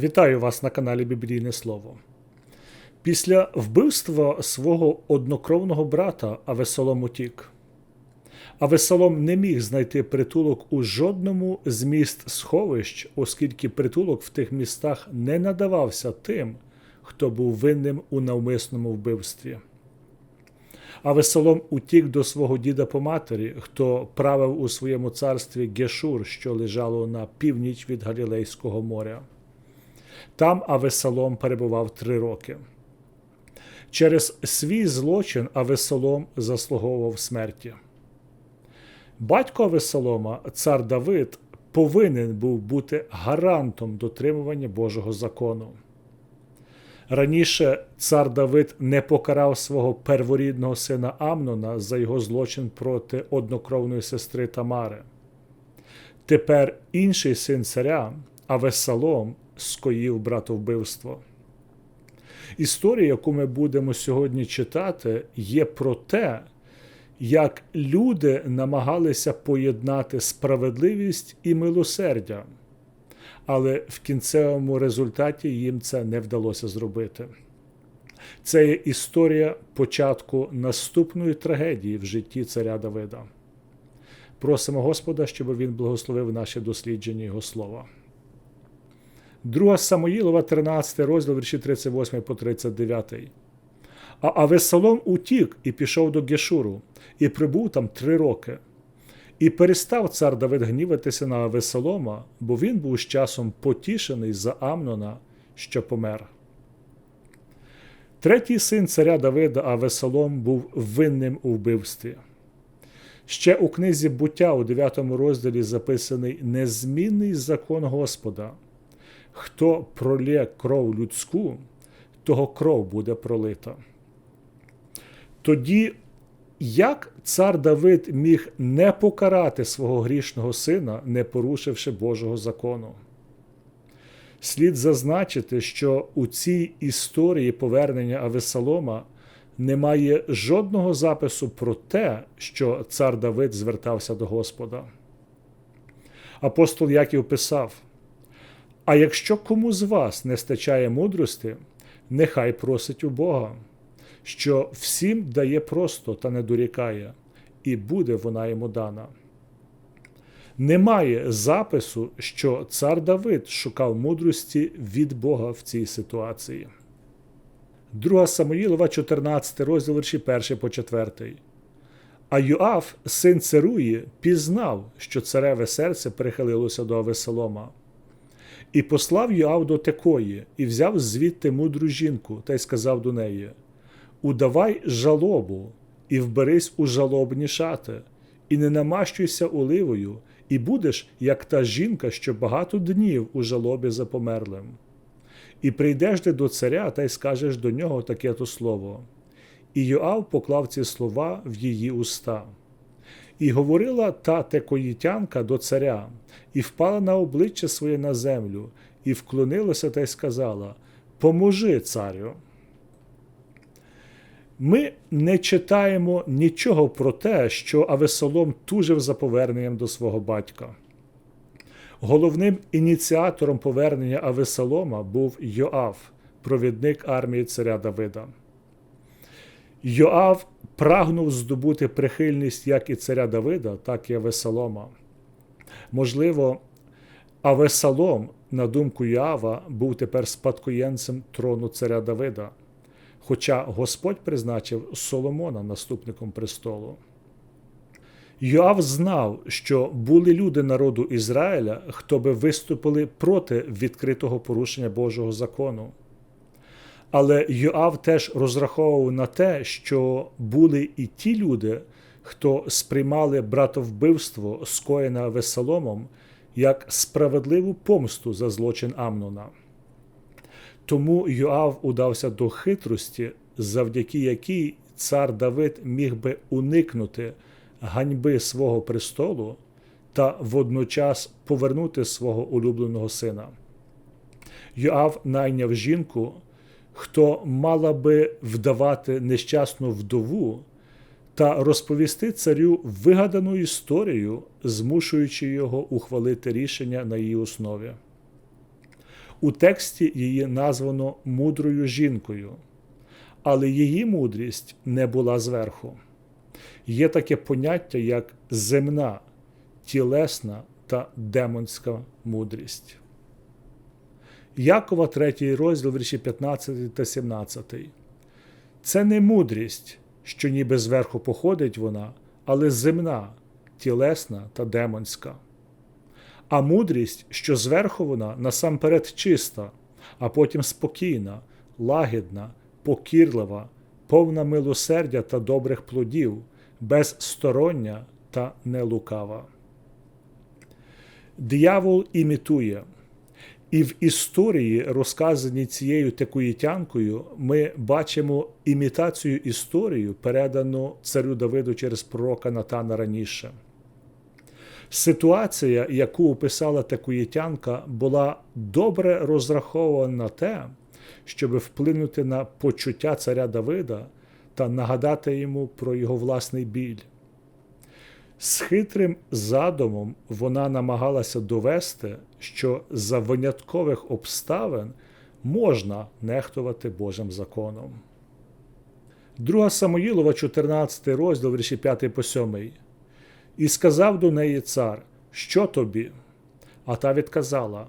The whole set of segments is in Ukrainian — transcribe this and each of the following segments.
Вітаю вас на каналі Біблійне Слово. Після вбивства свого однокровного брата Авесолом утік. Авесолом не міг знайти притулок у жодному з міст сховищ, оскільки притулок в тих містах не надавався тим, хто був винним у навмисному вбивстві. Авесолом утік до свого діда по матері, хто правив у своєму царстві Гешур, що лежало на північ від Галілейського моря. Там Авесолом перебував три роки. Через свій злочин Авесолом заслуговував смерті. Батько Авесолома, цар Давид, повинен був бути гарантом дотримування Божого закону. Раніше цар Давид не покарав свого перворідного сина Амнона за його злочин проти однокровної сестри Тамари. Тепер інший син царя, Авесалом, скоїв братовбивство. Історія, яку ми будемо сьогодні читати, є про те, як люди намагалися поєднати справедливість і милосердя, але в кінцевому результаті їм це не вдалося зробити. Це є історія початку наступної трагедії в житті царя Давида. Просимо Господа, щоб він благословив наші дослідження Його слова. 2 Самоїлова, 13 розділ, вірші 38 по 39. А Авесолом утік і пішов до Гешуру, і прибув там три роки. І перестав цар Давид гніватися на Авесолома, бо він був з часом потішений за Амнона, що помер. Третій син царя Давида Авесолом був винним у вбивстві. Ще у книзі буття у 9 розділі записаний незмінний закон Господа. Хто пролє кров людську, того кров буде пролита. Тоді, як цар Давид міг не покарати свого грішного сина, не порушивши Божого закону? Слід зазначити, що у цій історії повернення Авесалома немає жодного запису про те, що цар Давид звертався до Господа. Апостол Яків писав. А якщо кому з вас не стачає мудрості, нехай просить у Бога, що всім дає просто та не дорікає, і буде вона йому дана. Немає запису, що цар Давид шукав мудрості від Бога в цій ситуації. 2 Самоїлова, 14 розділ вірші 1 по 4. А Юав, син Церуї, пізнав, що цареве серце прихилилося до Авесолома. І послав Йоав до Текої, і взяв звідти мудру жінку, та й сказав до неї: Удавай жалобу, і вберись у жалобні шати, і не намащуйся оливою, і будеш, як та жінка, що багато днів у жалобі за померлим. І прийдеш ти до царя та й скажеш до нього таке то слово. І Йоав поклав ці слова в її уста. І говорила та текоїтянка до царя, і впала на обличчя своє на землю, і вклонилася та й сказала: Поможи царю. Ми не читаємо нічого про те, що Авесолом тужив за поверненням до свого батька. Головним ініціатором повернення Авесолома був Йоав, провідник армії царя Давида. Йоав прагнув здобути прихильність як і царя Давида, так і Авесолома. Можливо, Авесалом, на думку Йоава, був тепер спадкоєнцем трону царя Давида, хоча Господь призначив Соломона наступником престолу. Йоав знав, що були люди народу Ізраїля, хто би виступили проти відкритого порушення Божого закону. Але Йоав теж розраховував на те, що були і ті люди, хто сприймали братовбивство, скоєне Весоломом, як справедливу помсту за злочин Амнона. Тому Йоав удався до хитрості, завдяки якій цар Давид міг би уникнути ганьби свого престолу та водночас повернути свого улюбленого сина. Йоав найняв жінку хто мала би вдавати нещасну вдову та розповісти царю вигадану історію, змушуючи його ухвалити рішення на її основі. У тексті її названо мудрою жінкою, але її мудрість не була зверху. Є таке поняття, як земна, тілесна та демонська мудрість. Якова, 3 розділ, вірші 15 та 17. Це не мудрість, що ніби зверху походить вона, але земна, тілесна та демонська. А мудрість, що зверху вона насамперед чиста, а потім спокійна, лагідна, покірлива, повна милосердя та добрих плодів, безстороння та нелукава. Диявол імітує. І в історії, розказаній цією текуїтянкою, ми бачимо імітацію історію, передану царю Давиду через пророка Натана раніше. Ситуація, яку описала текуїтянка, була добре розрахована на те, щоб вплинути на почуття царя Давида та нагадати йому про його власний біль. З хитрим задумом вона намагалася довести, що за виняткових обставин можна нехтувати Божим законом. Друга Самоїлова, 14 розділ, вірші 5 по 7. І сказав до неї цар, що тобі? А та відказала: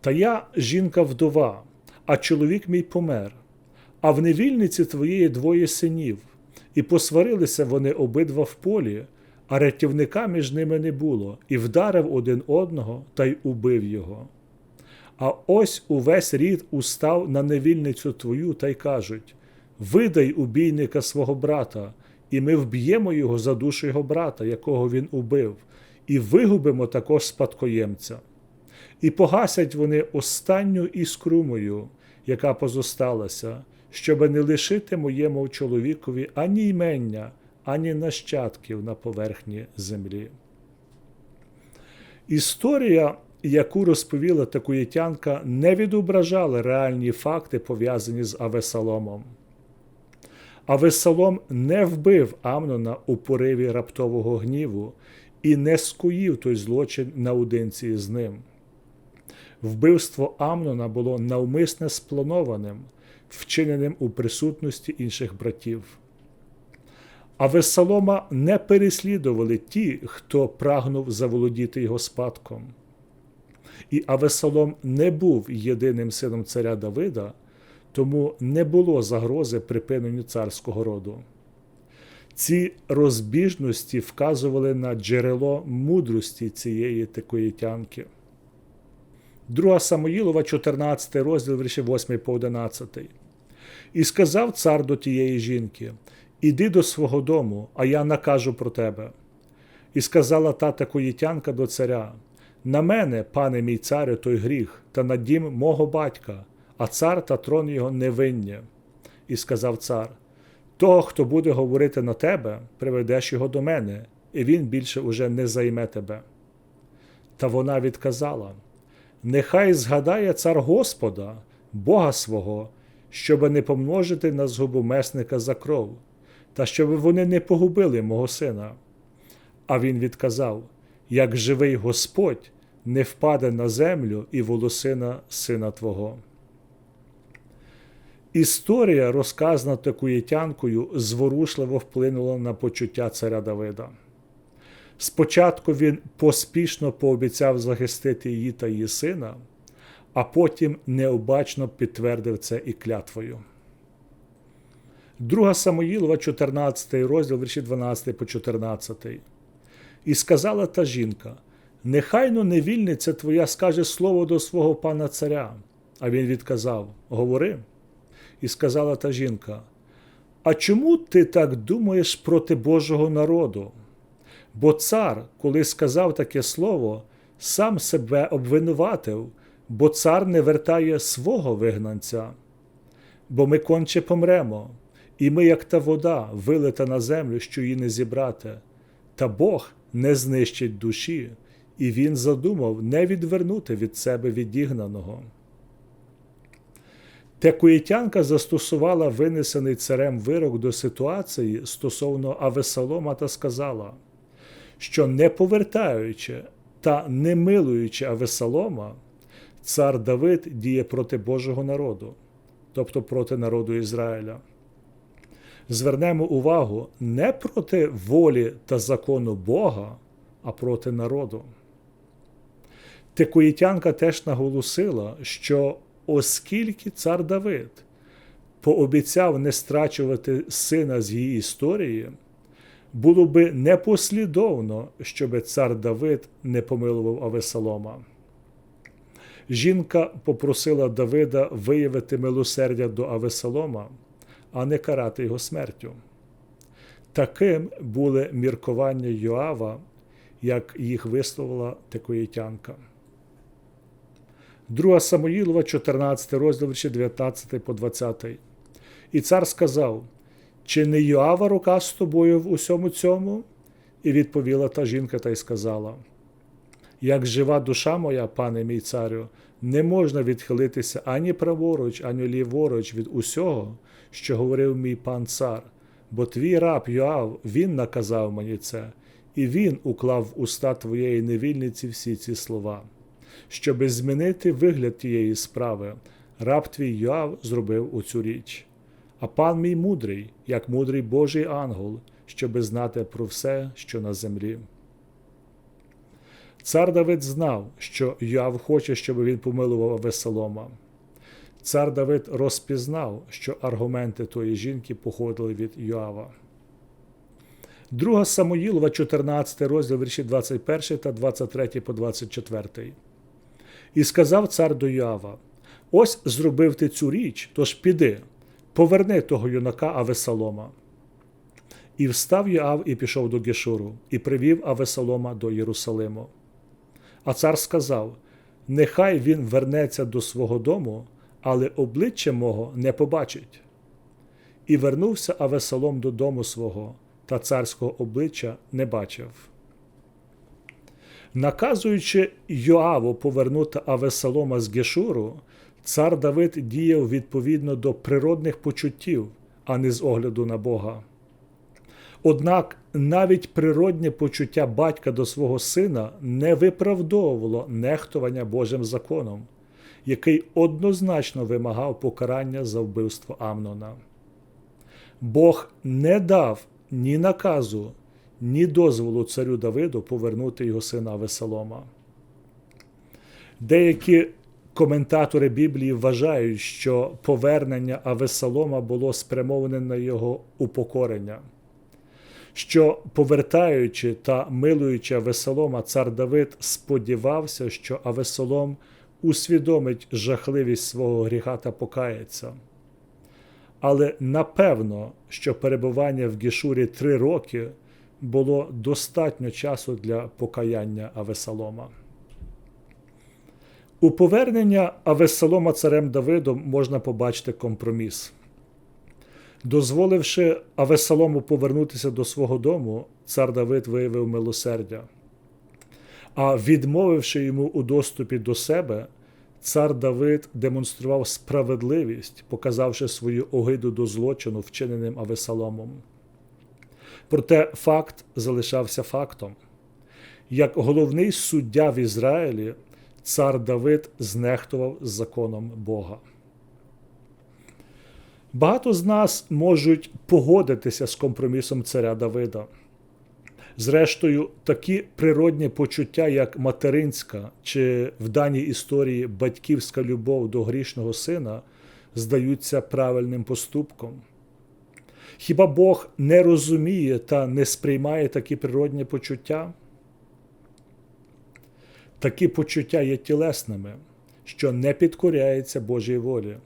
Та я жінка вдова, а чоловік мій помер, а в невільниці твоєї двоє синів, і посварилися вони обидва в полі а рятівника між ними не було, і вдарив один одного та й убив його. А ось увесь рід устав на невільницю твою та й кажуть Видай убійника свого брата, і ми вб'ємо його за душу його брата, якого він убив, і вигубимо також спадкоємця. І погасять вони останню іскру мою, яка позосталася, щоби не лишити моєму чоловікові ані ймення, ані нащадків на поверхні землі. Історія, яку розповіла Такуєтянка, не відображала реальні факти, пов'язані з Авесаломом. Авесалом не вбив Амнона у пориві раптового гніву і не скоїв той злочин наодинці з ним. Вбивство Амнона було навмисне спланованим, вчиненим у присутності інших братів. А Весолома не переслідували ті, хто прагнув заволодіти його спадком. І Авесолом не був єдиним сином царя Давида, тому не було загрози припиненню царського роду. Ці розбіжності вказували на джерело мудрості цієї текоїтянки. Друга Самоїлова, 14 розділ, вірші 8 по 11. І сказав цар до тієї жінки Іди до свого дому, а я накажу про тебе. І сказала тата коїтянка до царя На мене, пане мій царю, той гріх, та на дім мого батька, а цар та трон його невинні. І сказав цар Того, хто буде говорити на тебе, приведеш його до мене, і він більше уже не займе тебе. Та вона відказала Нехай згадає цар Господа, Бога свого, щоби не помножити на згубу месника за кров та щоб вони не погубили мого сина. А він відказав: як живий Господь не впаде на землю і волосина сина Твого. Історія, розказана такуєтянкою, зворушливо вплинула на почуття царя Давида. Спочатку він поспішно пообіцяв захистити її та її сина, а потім необачно підтвердив це і клятвою. Друга Самоїлова, 14 розділ, вірші 12 по 14. І сказала та жінка: Нехайно невільниця твоя скаже слово до свого пана царя. А він відказав: Говори. І сказала та жінка: А чому ти так думаєш проти Божого народу? Бо цар, коли сказав таке слово, сам себе обвинуватив, бо цар не вертає свого вигнанця, бо ми конче помремо. І ми, як та вода, вилита на землю, що її не зібрати, та Бог не знищить душі, і Він задумав не відвернути від себе відігнаного. Текуєтянка застосувала винесений царем вирок до ситуації стосовно Авесалома та сказала, що не повертаючи та не милуючи Авесалома, цар Давид діє проти Божого народу, тобто проти народу Ізраїля. Звернемо увагу не проти волі та закону Бога, а проти народу. Текуїтянка теж наголосила, що оскільки цар Давид пообіцяв не страчувати сина з її історії, було би непослідовно, щоби цар Давид не помилував Авесолома. Жінка попросила Давида виявити милосердя до Авесолома, а не карати його смертю. Таким були міркування Йоава, як їх висловила Текоїтянка. 2 Самоїлова, 14 розділ, 19 по 20. І цар сказав: Чи не Йоава рука з тобою в усьому цьому? І відповіла та жінка та й сказала: Як жива душа моя, пане мій царю, не можна відхилитися ані праворуч, ані ліворуч від усього, що говорив мій пан цар, бо твій раб Йоав, він наказав мені це, і він уклав в уста твоєї невільниці всі ці слова. Щоби змінити вигляд тієї справи, раб твій Йоав зробив оцю річ. А пан мій мудрий, як мудрий Божий ангел, щоби знати про все, що на землі. Цар Давид знав, що Йоав хоче, щоб він помилував Весолома. Цар Давид розпізнав, що аргументи тої жінки походили від Йоава. Друга Самоїлова, 14 розділ вірші 21 та 23 по 24. І сказав цар до Йоава: Ось зробив ти цю річ, тож піди, поверни того юнака Авесалома. І встав Йоав і пішов до Гешуру, і привів Авесалома до Єрусалиму. А цар сказав: Нехай він вернеться до свого дому, але обличчя мого не побачить. І вернувся Авесалом додому свого, та царського обличчя не бачив. Наказуючи Йоаву повернути Авесалома з Гешуру, цар Давид діяв відповідно до природних почуттів, а не з огляду на Бога. Однак навіть природне почуття батька до свого сина не виправдовувало нехтування Божим законом, який однозначно вимагав покарання за вбивство Амнона. Бог не дав ні наказу, ні дозволу царю Давиду повернути його сина Весолома. Деякі коментатори Біблії вважають, що повернення Авесолома було спрямоване на його упокорення, що, повертаючи та милуючи Авесолома, цар Давид сподівався, що Авесолом усвідомить жахливість свого гріха та покається. Але напевно, що перебування в Гішурі три роки було достатньо часу для покаяння Авесалома. У повернення Авесалома царем Давидом можна побачити компроміс. Дозволивши Авесалому повернутися до свого дому, цар Давид виявив милосердя. А відмовивши йому у доступі до себе, цар Давид демонстрував справедливість, показавши свою огиду до злочину, вчиненим Авесаломом. Проте факт залишався фактом. Як головний суддя в Ізраїлі, цар Давид знехтував законом Бога. Багато з нас можуть погодитися з компромісом царя Давида. Зрештою, такі природні почуття, як материнська чи в даній історії батьківська любов до грішного сина, здаються правильним поступком. Хіба Бог не розуміє та не сприймає такі природні почуття? Такі почуття є тілесними, що не підкоряються Божій волі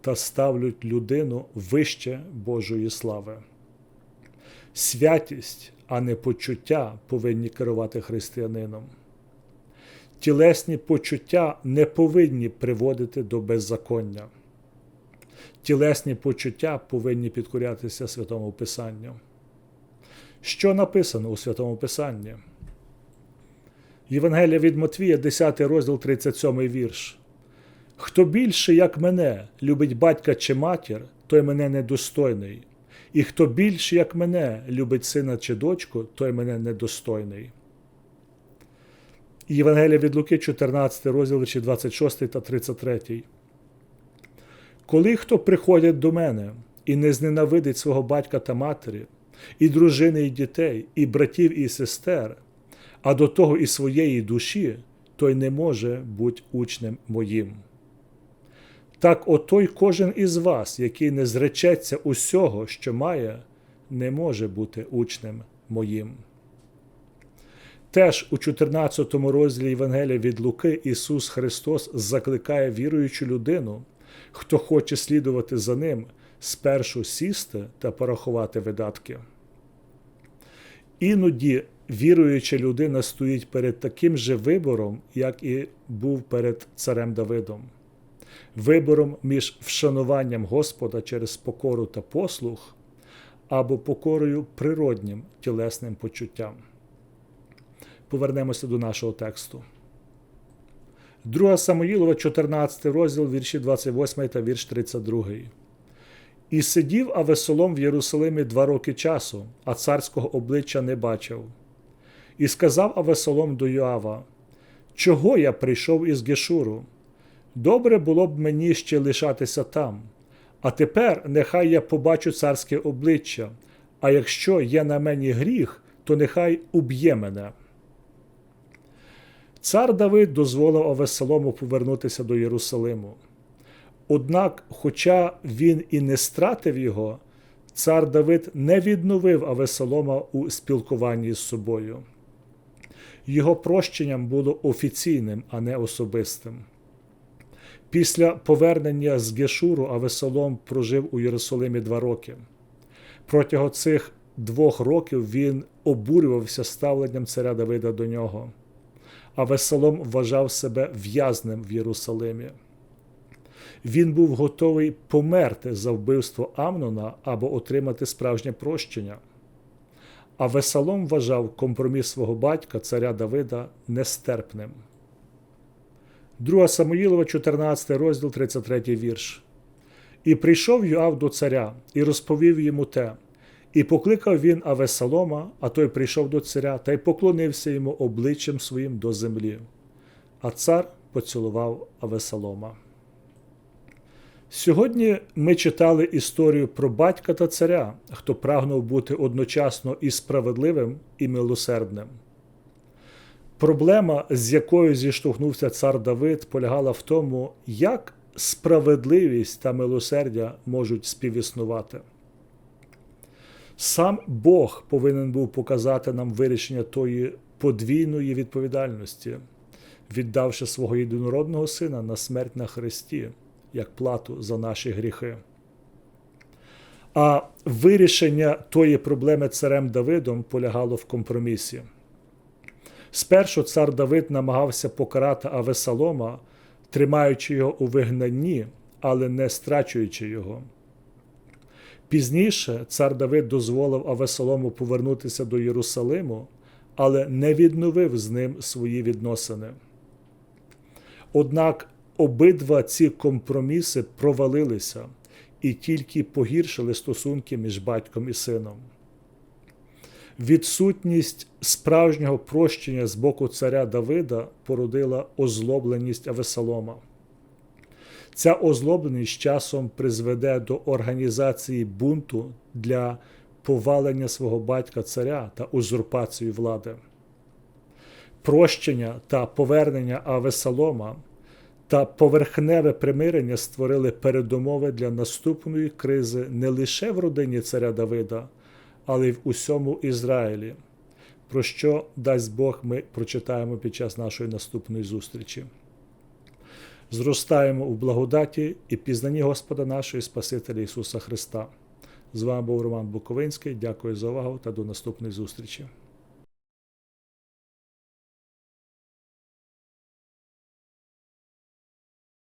та ставлять людину вище Божої слави. Святість, а не почуття повинні керувати християнином. Тілесні почуття не повинні приводити до беззаконня. Тілесні почуття повинні підкорятися Святому Писанню. Що написано у Святому Писанні? Євангелія від Матвія, 10 розділ 37 вірш. Хто більше, як мене, любить батька чи матір, той мене недостойний. І хто більше, як мене, любить сина чи дочку, той мене недостойний. Євангелія від Луки, 14 розділ, 26 та 33. Коли хто приходить до мене і не зненавидить свого батька та матері, і дружини, і дітей, і братів, і сестер, а до того і своєї душі, той не може бути учнем моїм. Так отой кожен із вас, який не зречеться усього, що має, не може бути учнем моїм. Теж у 14 розділі Євангелія від Луки Ісус Христос закликає віруючу людину, хто хоче слідувати за ним, спершу сісти та порахувати видатки. Іноді віруюча людина стоїть перед таким же вибором, як і був перед царем Давидом, вибором між вшануванням Господа через покору та послух або покорою природнім тілесним почуттям. Повернемося до нашого тексту. 2 Самоїлова, 14 розділ, вірші 28 та вірш 32. І сидів Авесолом в Єрусалимі два роки часу, а царського обличчя не бачив. І сказав Авесолом до Йоава: Чого я прийшов із Гешуру? Добре було б мені ще лишатися там, а тепер нехай я побачу царське обличчя, а якщо є на мені гріх, то нехай уб'є мене. Цар Давид дозволив Авесолому повернутися до Єрусалиму. Однак, хоча він і не стратив його, цар Давид не відновив Авесолома у спілкуванні з собою. Його прощенням було офіційним, а не особистим. Після повернення з Гешуру Авесолом прожив у Єрусалимі два роки. Протягом цих двох років він обурювався ставленням царя Давида до нього, а Весолом вважав себе в'язнем в Єрусалимі. Він був готовий померти за вбивство Амнона або отримати справжнє прощення. А вважав компроміс свого батька, царя Давида, нестерпним. 2 Самуїлова, 14 розділ, 33 вірш. І прийшов Йоав до царя і розповів йому те. І покликав він Авесалома, а той прийшов до царя та й поклонився йому обличчям своїм до землі. А цар поцілував Авесалома. Сьогодні ми читали історію про батька та царя, хто прагнув бути одночасно і справедливим, і милосердним. Проблема, з якою зіштовхнувся цар Давид, полягала в тому, як справедливість та милосердя можуть співіснувати. Сам Бог повинен був показати нам вирішення тої подвійної відповідальності, віддавши свого єдинородного сина на смерть на Христі, як плату за наші гріхи. А вирішення тої проблеми царем Давидом полягало в компромісі. Спершу цар Давид намагався покарати Авесалома, тримаючи його у вигнанні, але не страчуючи його. Пізніше цар Давид дозволив Авесолому повернутися до Єрусалиму, але не відновив з ним свої відносини. Однак обидва ці компроміси провалилися і тільки погіршили стосунки між батьком і сином. Відсутність справжнього прощення з боку царя Давида породила озлобленість Авесолома. Ця озлобленість часом призведе до організації бунту для повалення свого батька царя та узурпації влади. Прощення та повернення Авесалома та поверхневе примирення створили передумови для наступної кризи не лише в родині царя Давида, але й в усьому Ізраїлі, про що дасть Бог ми прочитаємо під час нашої наступної зустрічі зростаємо в благодаті і пізнанні Господа нашого Спасителя Ісуса Христа. З вами був Роман Буковинський. Дякую за увагу та до наступної зустрічі.